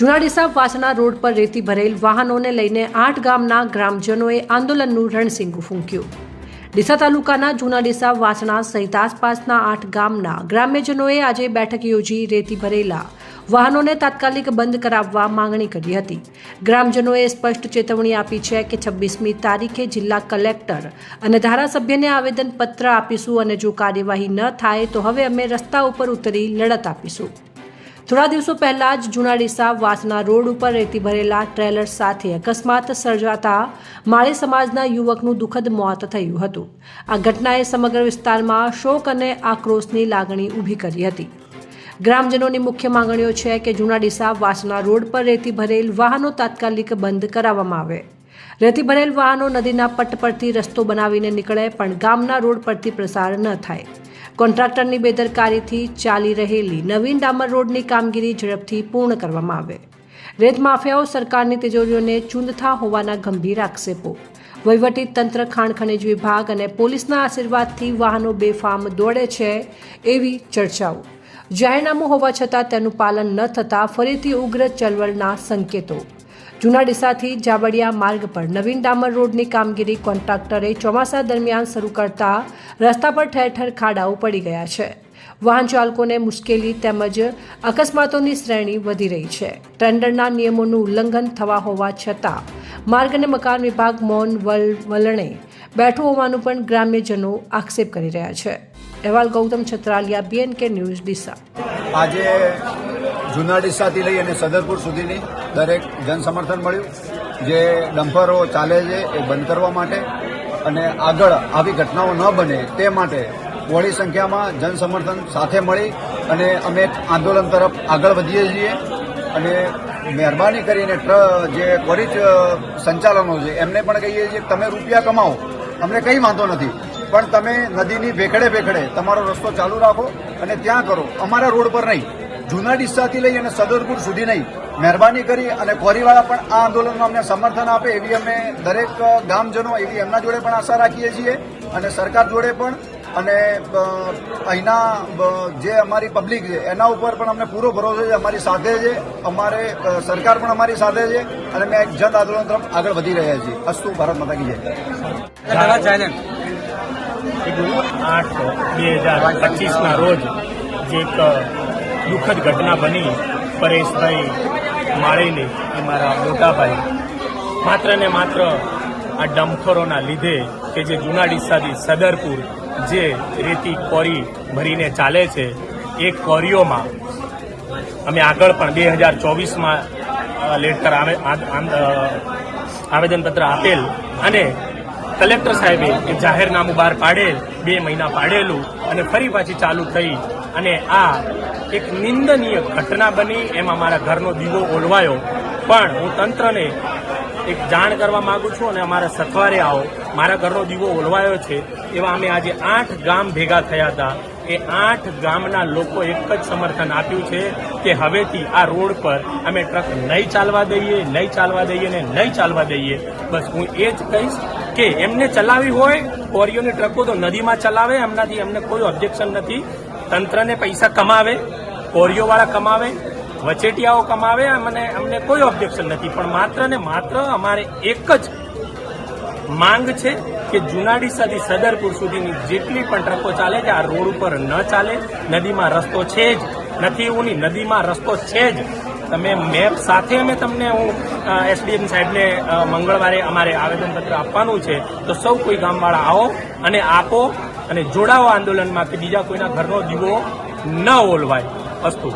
Juna Deesa Vasna road પર રેતી ભરેલ વાહનોને લઈને આઠ ગામના ગ્રામજનોએ આંદોલનનું રણસિંગું ફૂંક્યું. ડીસા તાલુકાના જુનાડીસા વાસણા સહિત આસપાસના આઠ ગામના ગ્રામ્યજનોએ આજે બેઠક યોજી રેતી ભરેલા વાહનોને તાત્કાલિક બંધ કરાવવા માંગણી કરી હતી. ગ્રામજનોએ સ્પષ્ટ ચેતવણી આપી છે કે છવ્વીસમી તારીખે જિલ્લા કલેક્ટર અને ધારાસભ્યને આવેદનપત્ર આપીશું અને જો કાર્યવાહી ન થાય તો હવે અમે રસ્તા ઉપર ઉતરી લડત આપીશું. થોડા દિવસો પહેલા જ જુનાડીસા વાસના રોડ ઉપર રેતી ભરેલા ટ્રેલર સાથે અકસ્માત સર્જાતા માળી સમાજના યુવકનું દુઃખદ મોત થયું હતું. આ ઘટનાએ સમગ્ર વિસ્તારમાં શોક અને આક્રોશની લાગણી ઊભી કરી હતી. ગ્રામજનોની મુખ્ય માંગણીઓ છે કે જુનાડીસા વાસના રોડ પર રેતી ભરેલ વાહનો તાત્કાલિક બંધ કરાવવામાં આવે. રેતી ભરેલ વાહનો નદીના પટ પરથી રસ્તો બનાવીને નીકળે, પણ ગામના રોડ પરથી પ્રસાર ન થાય. કોન્ટ્રાક્ટરની બેદરકારીથી ચાલી રહેલી નવીન ડામર રોડની કામગીરી ઝડપથી પૂર્ણ કરવામાં આવે. રેત માફિયાઓ સરકારની તિજોરીઓને ચૂંદતા હોવાના ગંભીર આક્ષેપો. વહીવટી તંત્ર ખાણ ખનિજ વિભાગ અને પોલીસના આશીર્વાદથી વાહનો બેફામ દોડે છે એવી ચર્ચાઓ. જાહેરનામું હોવા છતાં તેનું પાલન ન થતાં ફરીથી ઉગ્ર ચળવળના સંકેતો. જૂના ડીસાથી જાબડિયા માર્ગ પર નવીન ડામર રોડની કામગીરી કોન્ટ્રાક્ટરે ચોમાસા દરમિયાન શરૂ કરતા રસ્તા પર ઠેર ઠેર ખાડાઓ પડી ગયા છે. વાહન ચાલકોને મુશ્કેલી તેમજ અકસ્માતોની શ્રેણી વધી રહી છે. ટેન્ડરના નિયમોનું ઉલ્લંઘન થવા હોવા છતાં માર્ગ અને મકાન વિભાગ મૌન વલ, વલણે બેઠું હોવાનું પણ ગ્રામ્યજનો આક્ષેપ કરી રહ્યા છે. અહેવાલ ગૌતમ છત્રાલિયા બીએનકે ન્યૂઝ ડીસા. આજે જૂના ડીસાથી લઈ અને સદરપુર સુધીની દરેક જનસમર્થન મળ્યું. જે ડમ્પરો ચાલે છે એ બંધ કરવા માટે અને આગળ આવી ઘટનાઓ ન બને તે માટે બહોળી સંખ્યામાં જનસમર્થન સાથે મળી અને અમે આંદોલન તરફ આગળ વધીએ છીએ. અને મહેરબાની કરીને ટ્ર, જે ત્વરિત સંચાલનો છે, એમને પણ કહીએ છીએ તમે રૂપિયા કમાઓ અમને કંઈ વાંધો નથી. પણ તમે નદીની ભેખડે ભેખડે તમારો રસ્તો ચાલુ રાખો અને ત્યાં કરો. અમારા રોડ પર નહીં. જૂના ડિસ્સાથી લઈ અને સદરપુર સુધી નહીં. મહેરબાની કરી અને કોરીવાળા પણ આ આંદોલનમાં અમને સમર્થન આપે એવી અમે દરેક ગામજનો એવી એમના જોડે પણ આશા રાખીએ છીએ અને સરકાર જોડે પણ અને અહીંના જે અમારી પબ્લિક છે એના ઉપર પણ અમને પૂરો ભરોસો છે અમારી સાથે છે અમારે સરકાર પણ અમારી સાથે છે અને અમે એક જન આંદોલન તરફ આગળ વધી રહ્યા છીએ. અસ્તુ ભારત માતા કી જય. આઠ બે હજાર પચીસના રોજ જે એક દુઃખદ ઘટના બની પરેશભાઈ માળીની એ મારા મોટાભાઈ. માત્ર ને માત્ર આ ડમખોરોના લીધે કે જે જૂના ડીસાથી સદરપુર જે રેતી કોરી ભરીને ચાલે છે, એ કોરીઓમાં અમે આગળ પણ બે હજાર ચોવીસમાં લેટર આવેદનપત્ર આપેલ અને કલેક્ટર સાહેબે એ જાહેરનામું બહાર પાડેલ, બે મહિના પાડેલું અને ફરી પાછી ચાલુ થઈ અને આ એક નિંદનીય ઘટના બની, એમાં મારા ઘરનો દીવો ઓલવાયો. પણ હું તંત્રને એક જાણ કરવા માંગુ છું અને અમારા સથવારે આવો. મારા ઘરનો દીવો ઓલવાયો છે. એવા અમે આજે આઠ ગામ ભેગા થયા હતા. એ આઠ ગામના લોકો એક જ સમર્થન આપ્યું છે કે હવેથી આ રોડ પર અમે ટ્રક નહીં ચાલવા દઈએ, નહીં ચાલવા દઈએ ને નહીં ચાલવા દઈએ. બસ હું એ જ કહીશ કે એમને ચલાવી હોય, કોરીઓની ટ્રકો તો નદીમાં ચલાવે, એમનાથી એમને કોઈ ઓબ્જેક્શન નથી. તંત્રને પૈસા કમાવે કોરીઓવાળા કમાવે, વચેટિયાઓ કમાવે અને અમને કોઈ ઓબ્જેક્શન નથી. પણ માત્ર ને માત્ર અમારે એક જ માંગ છે કે જુનાડીસાથી સદરપુર સુધીની જેટલી પણ ટ્રકો ચાલે છે, આ રોડ ઉપર ન ચાલે. નદીમાં રસ્તો છે જ. નથી એવું નહીં નદીમાં રસ્તો છે જ. તમે મેપ સાથે અમે તમને હું એસડીએમ સાહેબને મંગળવારે અમારે આવેદનપત્ર આપવાનું છે. તો સૌ કોઈ ગામવાળા આવો અને આપો. અને જોડાઓ આંદોલનમાં કે બીજા કોઈના ઘરનો દીવો ન ઓલવાય. અસ્તુ.